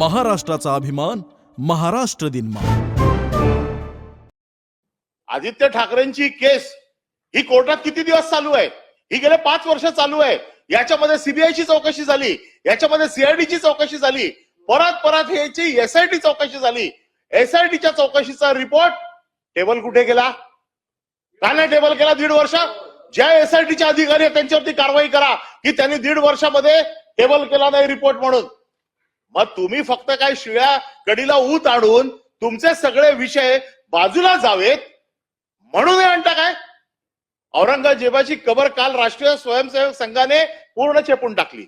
महाराष्ट्राचा अभिमान महाराष्ट्र दिनमा आदित्य ठाकरेंची केस ही कोर्टात किती दिवस चालू आहे? ही गेले पाच वर्ष चालू आहे. याच्यामध्ये सीबीआयची चौकशी झाली याच्यामध्ये सीआयडीची चौकशी झाली परत परत याची एसआयटी चौकशी झाली. एसआयटीच्या चौकशीचा रिपोर्ट टेबल कुठे गेला? का नाही टेबल केला दीड वर्ष? ज्या एसआयटीचे अधिकारी आहेत त्यांच्यावरती कारवाई करा की त्यांनी दीड वर्षामध्ये टेबल केला नाही रिपोर्ट म्हणून. मग तुम्ही फक्त काय शिळ्या कडीला ऊत आणून तुमचे सगळे विषय बाजूला जावेत? म्हणून हे म्हणता काय? औरंगजेबाची कबर काल राष्ट्रीय स्वयंसेवक संघाने पूर्ण चेपून टाकली.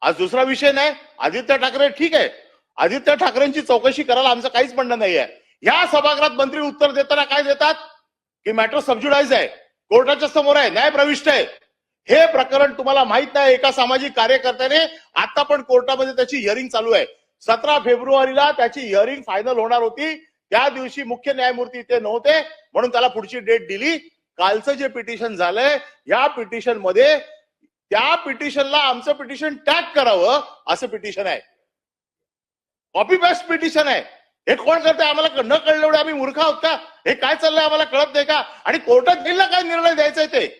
आज दुसरा विषय नाही. आदित्य ठाकरे ठीक आहे. आदित्य ठाकरेंची चौकशी करायला आमचं काहीच म्हणणं नाही आहे या सभागृहात मंत्री उत्तर देताना काय देतात? की मॅटर सबज्युडाईज आहे. कोर्टाच्या समोर आहे. न्याय प्रविष्ट आहे. हे प्रकरण तुम्हाला माहीत नाही एका सामाजिक कार्यकर्त्याने आता पण कोर्टामध्ये त्याची हिअरिंग चालू आहे. सतरा फेब्रुवारीला त्याची हिअरिंग फायनल होणार होती. त्या दिवशी मुख्य न्यायमूर्ती ते नव्हते म्हणून त्याला पुढची डेट दिली. कालचं जे पिटिशन झालंय या पिटिशनमध्ये त्या पिटिशनला आमचं पिटिशन टॅग करावं असं पिटिशन आहे. कॉपी पेस्ट पिटिशन आहे. हे कोण करतंय आम्हाला न कळलं एवढे आम्ही मूर्ख आहोत का? हे काय चाललंय आम्हाला कळत नाही का? आणि कोर्टात गेलं काय निर्णय द्यायचा आहे ते?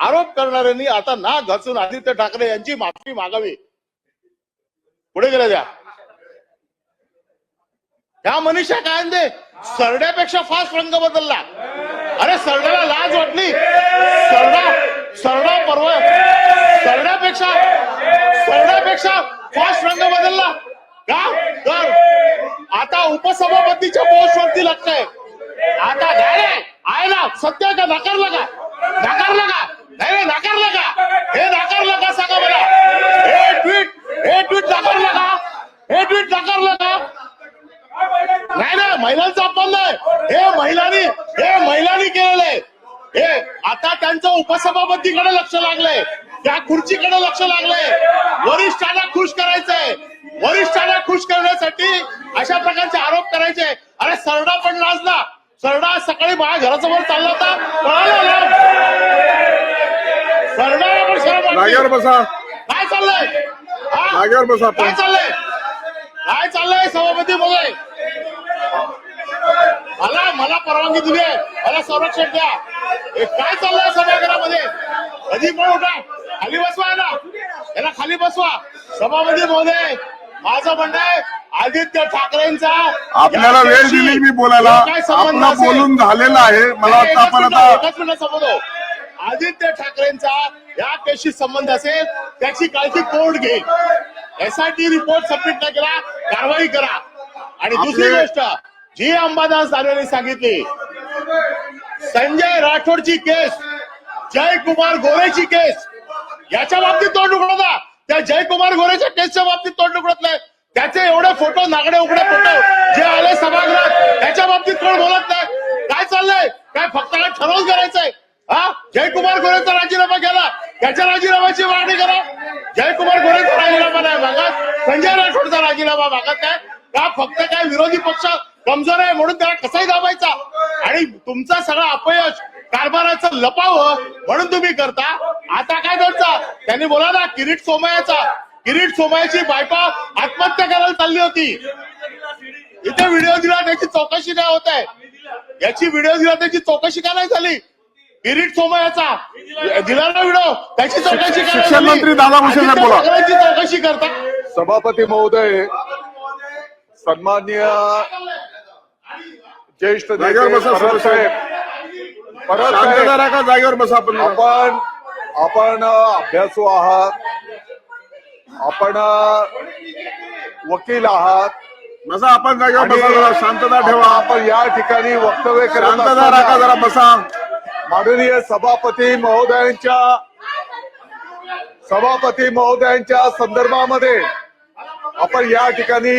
आरोप करणाऱ्यांनी आता ना घासून आदित्य ठाकरे यांची माफी मागावी. पुढे गेल्या द्या. ह्या मनीषा कायंदे सरड्यापेक्षा फास्ट रंग बदलला. अरे सरड्याला लाज वाटली. सरडा सरडा परवा सरड्यापेक्षा सरड्यापेक्षा फास्ट रंग बदलला. का? तर आता उपसभापतीच्या पोस्ट वरती लक्ष आता आहे ना सत्य का नाकारलं का नाकारलं का नाही रे, नाकारलं का हे नाकारलं का सांगा मला हे ट्विट हे ट्विट नाकारलं का हे ट्विट नाकारलं का नाही नाही महिलांचा अपमान नाही. हे महिलांनी हे महिलांनी केलेलं आहे. हे आता त्यांचं उपसभापतीकडे लक्ष लागलंय. त्या खुर्चीकडे लक्ष लागलंय. वरिष्ठांना खुश करायचंय. वरिष्ठांना खुश करण्यासाठी अशा प्रकारचे आरोप करायचे. अरे सरडा पण लाजला सरडा सकाळी माझ्या घरासमोर चालला होता. पळाला सरडाला पण शरम बसा. काय चाललंय? हा? काय चाललंय? काय चाललंय? सभापती महोदय मला मला परवानगी दिली आहे. मला संरक्षण द्या. हे काय चाललंय सभागृहामध्ये? कधी पण उठा. खाली बसवा याला. याला खाली बसवा. सभापती महोदय माझं म्हणणं आहे आदित्य ठाकरेंचा आपल्याला वेळ दिली मी बोलायला. काय संबंध आपला असेल, बोलून झालेलं आहे. मला नाही, एकच आपण मिनिटं, आता एकच मिनिटं संबंध आदित्य ठाकरेंचा या केसशी संबंध असेल त्याची काळजी कोर्ट घेईल? एसआयटी रिपोर्ट सबमिट नाही केला कारवाई करा. आणि दुसरी आपले- गोष्ट जी अंबादास दानवेने सांगितली. संजय राठोडची केस जयकुमार गोरेची केस याच्या बाबतीत तोंड उघडता त्या जयकुमार गोरेच्या केसच्या बाबतीत तोंड उघडत नाही. त्याचे एवढे फोटो नागडे उघडे फोटो जे आले सभागृहात त्याच्या बाबतीत कोण बोलत नाही. काय चाललंय? काय फक्त काय ठरवून करायचंय? हा? जयकुमार गोरेचा राजीनामा केला. त्याच्या राजीनाम्याची मागणी करा. जयकुमार गोरेचा राजीनामा नाही मागत. संजय राठोडचा राजीनामा मागत नाही. का फक्त काय विरोधी पक्ष कमजोर आहे म्हणून त्याला कसाही दाबायचा. आणि तुमचा सगळा अपयश कारभाराचं लपावं म्हणून तुम्ही करता. आता काय करता? त्यांनी बोला ना किरीट सोमयाचा किरीट सोमयाची बायपा आत्महत्या करायला चालली होती. इथे व्हिडिओ दिला त्याची चौकशी काय होत आहे? याची व्हिडिओ दिला त्याची चौकशी का नाही झाली? किरीट सोमयाचा दिला ना व्हिडिओ त्याची चौकशी शिक्षण झाली? मंत्री दादा. ठाकरेंची चौकशी करता. सभापती महोदय सन्मान्य ज्येष्ठ जागेवर बसा, परब सर, साहेब परब शांतता साहेब. राखा जागेवर बसा आपण आपण आपण अभ्यासू आहात. आपण वकील आहात. बसा आपण जागेवर बसा जरा शांतता ठेवा. आपण या ठिकाणी वक्तव्य करत शांतता राखा जरा बसा. माननीय सभापती महोदयांच्या सभापती महोदयांच्या संदर्भामध्ये आपण या ठिकाणी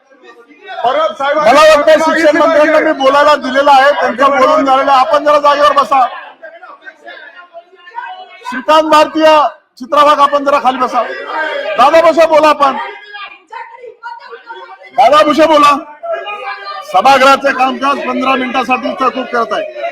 मला वाटतं शिक्षण मंत्र्यांना. मी बोलायला दिलेलं आहे त्यांचं बोलून झालेलं. आपण जरा जागेवर बसा. श्रीकांत भारतीय चित्रभाग आपण जरा खाली बसा. दादा बसा बोला आपण. दादा भुषा बोला. सभागृहाचे कामकाज पंधरा मिनिटासाठी तहकूब करत आहे